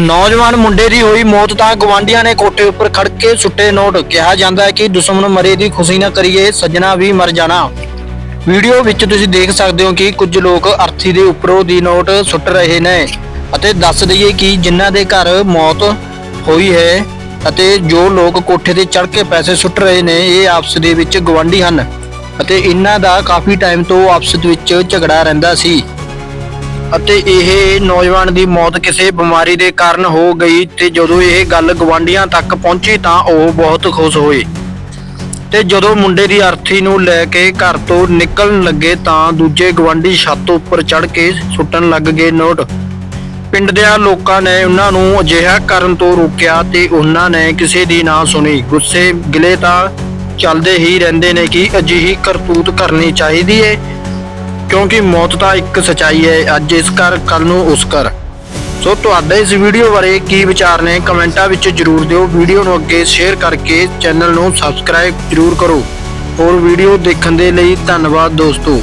ਨੌਜਵਾਨ ਮੁੰਡੇ ਦੀ ਹੋਈ ਮੌਤ ਤਾਂ ਗਵਾਂਡੀਆਂ ਨੇ ਕੋਠੇ ਉੱਪਰ ਖੜ ਕੇ ਸੁੱਟੇ ਨੋਟ। ਕਿਹਾ ਜਾਂਦਾ ਹੈ ਕਿ ਦੁਸ਼ਮਣ ਮਰੇ ਦੀ ਖੁਸ਼ੀ ਨਾ ਕਰੀਏ, ਸੱਜਣਾ ਵੀ ਮਰ ਜਾਣਾ। ਵੀਡੀਓ ਵਿੱਚ ਤੁਸੀਂ ਦੇਖ ਸਕਦੇ ਹੋ ਕਿ ਕੁਝ ਲੋਕ ਅਰਥੀ ਦੇ ਉੱਪਰੋਂ ਦੀ ਨੋਟ ਸੁੱਟ ਰਹੇ ਨੇ ਅਤੇ ਦੱਸ ਦਈਏ ਕਿ ਜਿਨ੍ਹਾਂ ਦੇ ਘਰ ਮੌਤ ਹੋਈ ਹੈ ਅਤੇ ਜੋ ਲੋਕ ਕੋਠੇ ਤੇ ਚੜ੍ਹ ਕੇ ਪੈਸੇ ਸੁੱਟ ਰਹੇ ਨੇ, ਇਹ ਆਪਸ ਦੇ ਵਿੱਚ ਗਵਾਂਢੀ ਹਨ ਅਤੇ ਇਹਨਾਂ ਦਾ ਕਾਫੀ ਟਾਈਮ ਤੋਂ ਆਪਸ ਵਿੱਚ ਝਗੜਾ ਰਹਿੰਦਾ ਸੀ। ਅਤੇ ਇਹ ਨੌਜਵਾਨ ਦੀ ਮੌਤ ਕਿਸੇ ਬਿਮਾਰੀ ਦੇ ਕਾਰਨ ਹੋ ਗਈ ਤੇ ਜਦੋਂ ਇਹ ਗੱਲ ਗਵਾਂਢੀਆਂ ਤੱਕ ਪਹੁੰਚੀ ਤਾਂ ਉਹ ਬਹੁਤ ਖੁਸ਼ ਹੋਏ। ਤੇ ਜਦੋਂ ਮੁੰਡੇ ਦੀ ਅਰਥੀ ਨੂੰ ਲੈ ਕੇ ਘਰ ਤੋਂ ਨਿਕਲਣ ਲੱਗੇ ਤਾਂ ਦੂਜੇ ਗਵਾਂਢੀ ਛੱਤ ਉੱਪਰ ਚੜ੍ਹ ਕੇ ਸੁੱਟਣ ਲੱਗ ਗਏ ਨੋਟ। ਪਿੰਡ ਦੇ ਲੋਕਾਂ ਨੇ ਉਹਨਾਂ ਨੂੰ ਅਜਿਹਾ ਕਰਨ ਤੋਂ ਰੋਕਿਆ ਤੇ ਉਹਨਾਂ ਨੇ ਕਿਸੇ ਦੀ ਨਾ ਸੁਣੀ। ਗੁੱਸੇ ਗਿਲੇ ਤਾਂ ਚੱਲਦੇ ਹੀ ਰਹਿੰਦੇ ਨੇ ਕਿ ਅਜਿਹੀ ਕਰਤੂਤ ਕਰਨੀ ਚਾਹੀਦੀ ਏ। ਕਿਉਂਕਿ ਮੌਤ ਤਾਂ ਇੱਕ ਸਚਾਈ ਹੈ, ਅੱਜ ਇਸ ਕਰ ਕੱਲ ਨੂੰ ਉਸ ਕਰ ਸੋ ਤੁਹਾਡੇ ਇਸ ਵੀਡੀਓ ਬਾਰੇ ਕੀ ਵਿਚਾਰ ਨੇ, ਕਮੈਂਟਾਂ ਵਿੱਚ ਜਰੂਰ ਦਿਓ। ਵੀਡੀਓ ਨੂੰ ਅੱਗੇ ਸ਼ੇਅਰ ਕਰਕੇ ਚੈਨਲ ਨੂੰ ਸਬਸਕ੍ਰਾਈਬ ਜਰੂਰ ਕਰੋ। ਹੋਰ ਵੀਡੀਓ ਦੇਖਣ ਦੇ ਲਈ ਧੰਨਵਾਦ ਦੋਸਤੋ।